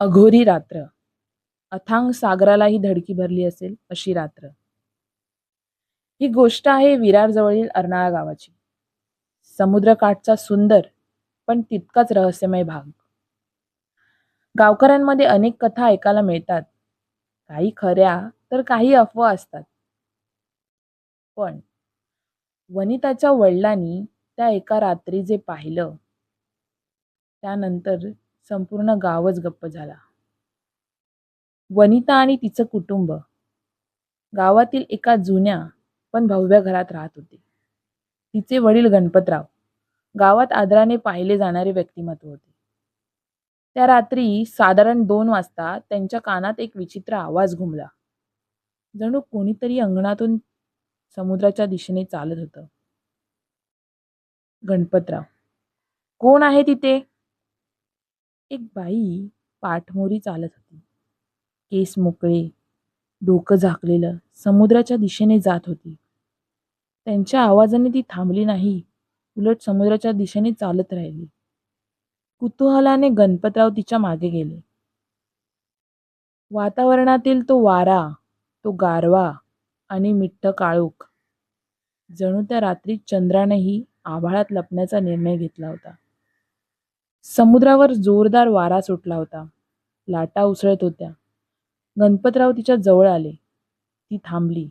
अघोरी रात्र. अथांग सागरालाही धडकी भरली असेल अशी रात्र. ही गोष्ट आहे विरारजवळील अर्नाळा गावाची. समुद्रकाठचा सुंदर पण तितकाच रहस्यमय भाग. गावकऱ्यांमध्ये अनेक कथा ऐकायला मिळतात. काही खऱ्या तर काही अफवा असतात. पण वनिताच्या वडिलांनी त्या एका रात्री जे पाहिलं त्यानंतर संपूर्ण गावच गप्प झाला. वनिता आणि तिचं कुटुंब. गावातील एका जुन्या पण भव्य घरात राहत होते. तिचे वडील गणपतराव. गावात आदराने पाहिले जाणारे व्यक्तिमत्व होते. त्या रात्री साधारण दोन वाजता त्यांच्या कानात एक विचित्र आवाज घुमला. जणू कोणीतरी अंगणातून समुद्राच्या दिशेने चालत होतं. गणपतराव. कोण आहे तिथे? एक बाई पाठमोरी चालत होती. केस मोकळे डोकं झाकलेलं समुद्राच्या दिशेने जात होती. त्यांच्या आवाजाने ती थांबली नाही उलट समुद्राच्या दिशेने चालत राहिली. कुतूहलाने गणपतराव तिच्यामागे गेले. वातावरणातील तो वारा तो गारवा आणि मिठ्ठ काळोख जणू त्या रात्री चंद्रानेही आभाळात लपण्याचा निर्णय घेतला होता. समुद्रावर जोरदार वारा सुटला होता. लाटा उसळत होत्या. गणपतराव तिच्या जवळ आले. ती थांबली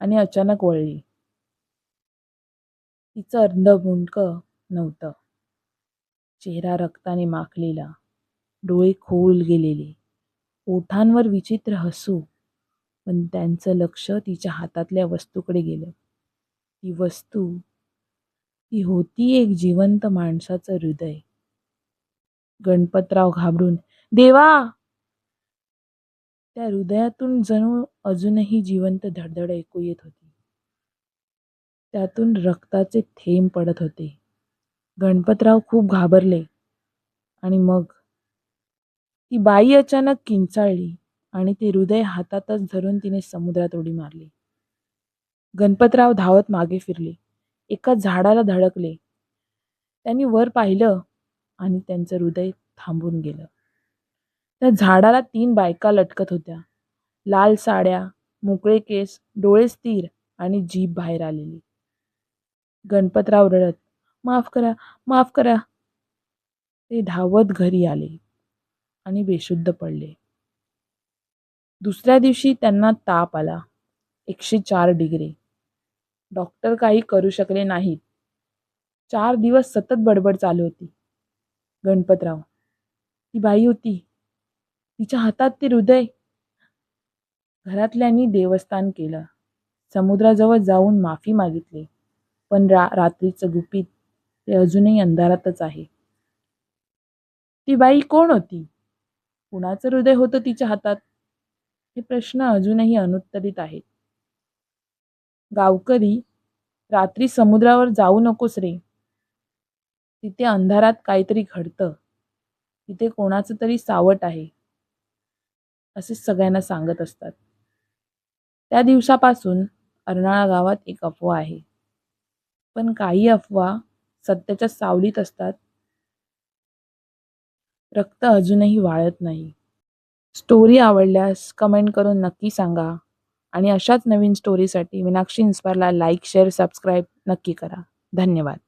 आणि अचानक वळली. तिचं अर्ध मुंडकं नव्हतं. चेहरा रक्ताने माखलेला. डोळे खोल गेलेले. ओठांवर विचित्र हसू. पण त्यांचं लक्ष तिच्या हातातल्या वस्तूकडे गेलं. ती वस्तू ती होती एक जिवंत माणसाचं हृदय. गणपतराव घाबरून देवा! त्या हृदयातून जणू अजूनही जिवंत धडधड ऐकू येत होती. त्यातून रक्ताचे थेंब पडत होते. गणपतराव खूप घाबरले आणि मग ती बाई अचानक किंचाळली आणि ते हृदय हातातच धरून तिने समुद्रात उडी मारली. गणपतराव धावत मागे फिरले. एका झाडाला धडकले. त्यांनी वर पाहिलं आणि त्यांचं हृदय थांबून गेलं. त्या झाडाला तीन बायका लटकत होत्या. लाल साड्या मोकळे केस डोळे स्थिर आणि जीभ बाहेर आलेली. गणपतराव रडत माफ करा माफ करा. ते धावत घरी आले आणि बेशुद्ध पडले. दुसऱ्या दिवशी त्यांना ताप आला. एकशे चार डिग्री. डॉक्टर काही करू शकले नाहीत. चार दिवस सतत बडबड चालू होती. गणपतराव. ती बाई होती. तिच्या हातात ते हृदय. घरातल्यांनी देवस्थान केलं. समुद्राजवळ जाऊन माफी मागितली. पण रा रात्रीचं गुपित ते अजूनही अंधारातच आहे. ती बाई कोण होती? कुणाचं हृदय होतं तिच्या हातात? हे प्रश्न अजूनही अनुत्तरित आहेत. गावकरी रात्री समुद्रावर जाऊ नकोस रे. तिथे अंधारात काहीतरी घडतं. तिथे कोणाचं तरी सावट आहे. असे सगळ्यांना सांगत असतात. त्या दिवसापासून अर्नाळा गावात एक अफवा आहे. पण काही अफवा सत्याच्या सावलीत असतात. रक्त अजूनही वाळत नाही. स्टोरी आवडल्यास कमेंट करून नक्की सांगा. आणि अशाच नवीन स्टोरीसाठी मीनाक्षी इन्स्पायरला लाईक शेअर सबस्क्राईब नक्की करा. धन्यवाद.